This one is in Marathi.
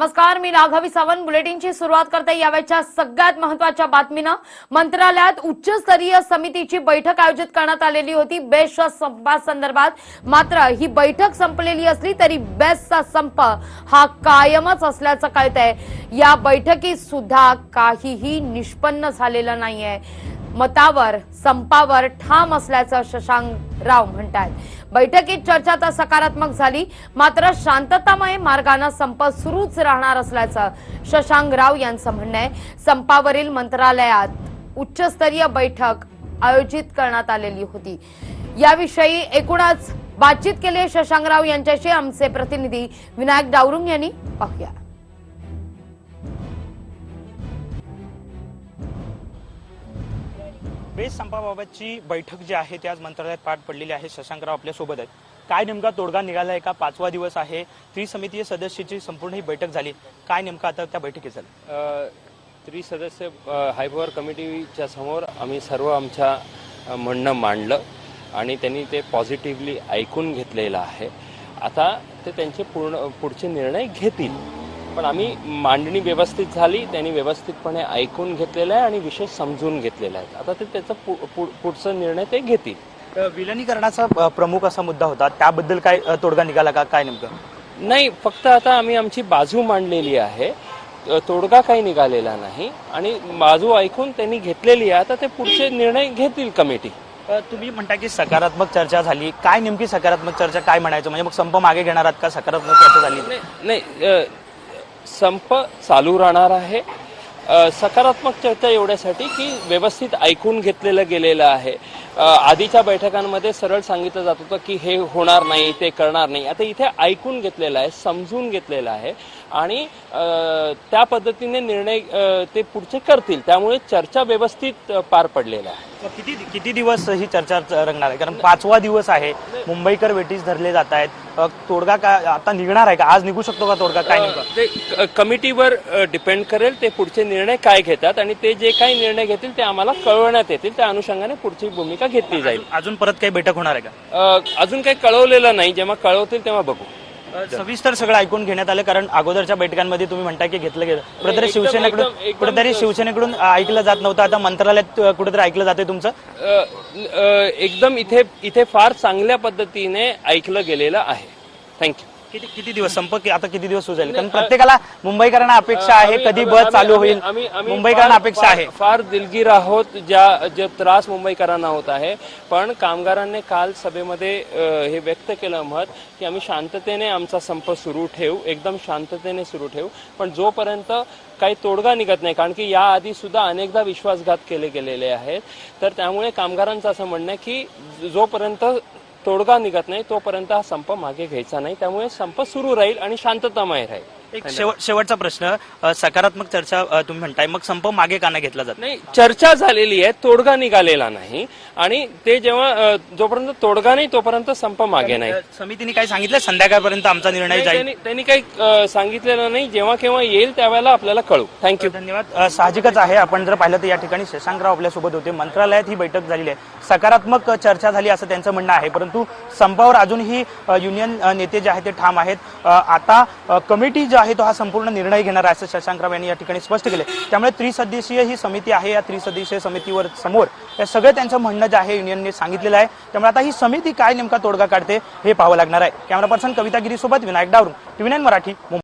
नमस्कार मी राघवी सावंत. बुलेटिनची सुरुवात करते यावेळच्या सगळ्यात महत्त्वाच्या बातमीनं. मंत्रालयात उच्चस्तरीय समितीची बैठक आयोजित करण्यात आलेली होती. बेस्टच्या संपासंदर्भात मात्र ही बैठक संपलेली असली तरी बेस्टचा संप हा कायमच असल्याचं कळतंय. या बैठकीत सुद्धा काहीही निष्पन्न झालेलं नाहीये. मतावर संपावर ठाम असल्याचं शशांक राव म्हणतात बैठकीत चर्चा तर सकारात्मक झाली मात्र शांततामय मार्गानं संप सुरूच राहणार असल्याचं शशांक राव यांचं म्हणणं आहे. संपावरील मंत्रालयात उच्चस्तरीय बैठक आयोजित करण्यात आलेली होती. याविषयी एकूणच बातचीत केली शशांकराव यांच्याशी. आमचे प्रतिनिधी विनायक डावरुंग यांनी पाहूया. बेस संपाबाबतची बैठक जी आहे ती आज मंत्रालयात पाठ पडलेली आहे. शशांकराव आपल्यासोबत आहेत. काय नेमका तोडगा निघाला आहे का? पाचवा दिवस आहे. त्रिसमितीय सदस्याची संपूर्ण ही बैठक झाली. काय नेमका आता त्या बैठकीत झालं? त्रिसदस्य हायपॉवर कमिटीच्या समोर आम्ही सर्व आमच्या म्हणणं मांडलं आणि त्यांनी ते पॉझिटिव्हली ऐकून घेतलेलं आहे. आता ते त्यांचे पूर्ण पुढचे निर्णय घेतील. पण आम्ही मांडणी व्यवस्थित झाली त्यांनी व्यवस्थितपणे ऐकून घेतलेलं आहे आणि विषय समजून घेतलेला आहे. आता ते त्याचा पुढचा निर्णय ते घेतील. विलनीकरणाचा प्रमुख असा मुद्दा होता. त्याबद्दल काय तोडगा निघाला का? काय नेमकं? नाही फक्त आता आम्ही आमची बाजू मांडलेली आहे. तोडगा काही निघालेला नाही. आणि बाजू ऐकून त्यांनी घेतलेली आहे. आता ते पुढचे निर्णय घेतील कमिटी. तुम्ही म्हणता की सकारात्मक चर्चा झाली. काय नेमकी सकारात्मक चर्चा? काय म्हणायचं? म्हणजे मग संप मागे घेणार आहात का? सकारात्मक चर्चा झाली? नाही संप चालू राहणार आहे. सकारात्मक चर्चा एवढ्यासाठी की व्यवस्थित ऐकून घेतलेलं गेलेलं आहे. आधीच्या बैठकांमध्ये सरळ सांगितलं जात होतं की हे होणार नाही ते करणार नाही. आता इथे ऐकून घेतलेलं आहे समजून घेतलेलं आहे आणि त्या पद्धतीने निर्णय ते पुढचे करतील. त्यामुळे चर्चा व्यवस्थित पार पडलेला आहे. किती किती दिवस ही चर्चा रंगणार आहे? कारण पाचवा दिवस आहे. मुंबईकर वेटीस धरले जात आहेत. तोडगा का आता निघणार आहे का? आज निघू शकतो का तोडगा? काय ते कमिटीवर डिपेंड करेल ते पुढचे निर्णय काय घेतात आणि ते जे काही निर्णय घेतील ते आम्हाला कळवण्यात येतील. त्या अनुषंगाने पुढची भूमिका घेतली जाईल. अजून परत काही बैठक होणार आहे का? अजून काही कळवलेलं नाही. जेव्हा कळवतील तेव्हा बघू. सविस्तर सगळं ऐकून घेण्यात आलं कारण अगोदरच्या बैठकांमध्ये तुम्ही म्हणताय की घेतलं गेलं. कुठेतरी शिवसेनेकडून कुठेतरी शिवसेनेकडून ऐकलं जात नव्हतं. आता मंत्रालयात कुठेतरी ऐकलं जाते तुमचं? एकदम इथे इथे फार चांगल्या पद्धतीने ऐकलं गेलेलं आहे. थँक्यू किती किती दिवस संप कि- आता किती दिवस सुरू झाले? कारण प्रत्येकाला मुंबईकरांना अपेक्षा आहे आम्ही- कधी आम्ही- बस चालू आम्ही- होईल आम्ही- आम्ही मुंबईकरांना फार- अपेक्षा फार- आहे. फार दिलगीर आहोत ज्या जे त्रास मुंबईकरांना होत आहे. पण कामगारांनी काल सभेमध्ये अ, हे व्यक्त केलं मत की आम्ही शांततेने आमचा संप सुरू ठेवू एकदम शांततेने सुरू ठेवू. पण जोपर्यंत काही तोडगा निघत नाही कारण की याआधी सुद्धा अनेकदा विश्वासघात केले गेलेले आहेत. तर त्यामुळे कामगारांचं असं म्हणणं आहे की जोपर्यंत तोडगा निघत नाही तोपर्यंत हा संप मागे घ्यायचा नाही. त्यामुळे संप सुरू राहील आणि शांततामय राहील. एक शेवट शेवटचा प्रश्न अ, सकारात्मक चर्चा अ, तुम्ही म्हणताय मग संप मागे का नाही घेतला जात? नाही चर्चा झालेली आहे तोडगा निघालेला नाही. आणि ते जेव्हा अ, जोपर्यंत तोडगा नाही तोपर्यंत संप मागे नाही. अ, समितीने काय सांगितलं संध्याकाळपर्यंत आमचा निर्णय जाईल. त्यांनी त्यांनी काही अ, सांगितलेलं नाही. जेव्हा केव्हा येईल त्यावेळेला आपल्याला कळू. थँक्यू धन्यवाद. अ, साहजिकच आहे. आपण जर पाहिलं तर या ठिकाणी शशांकराव आपल्यासोबत होते. मंत्रालयात ही बैठक झालेली आहे. सकारात्मक चर्चा झाली असं त्यांचं म्हणणं आहे. परंतु संपावर अजूनही युनियन नेते जे आहेत ते ठाम आहेत. आता कमिटी जो आहे तो हा संपूर्ण निर्णय घेणार आहे असं शशांकराव यांनी या ठिकाणी स्पष्ट केले त्यामुळे त्रिसदस्यीय ही समिती आहे. या त्रिसदस्यीय समितीवर समोर या सगळं त्यांचं म्हणणं जे आहे युनियनने सांगितलेलं आहे. त्यामुळे आता ही समिती काय नेमका तोडगा काढते हे पाहावं लागणार आहे. कॅमेरा पर्सन कविता गिरीसोबत विनायक डावरून टीव्ही नाईन मराठी मुंबई.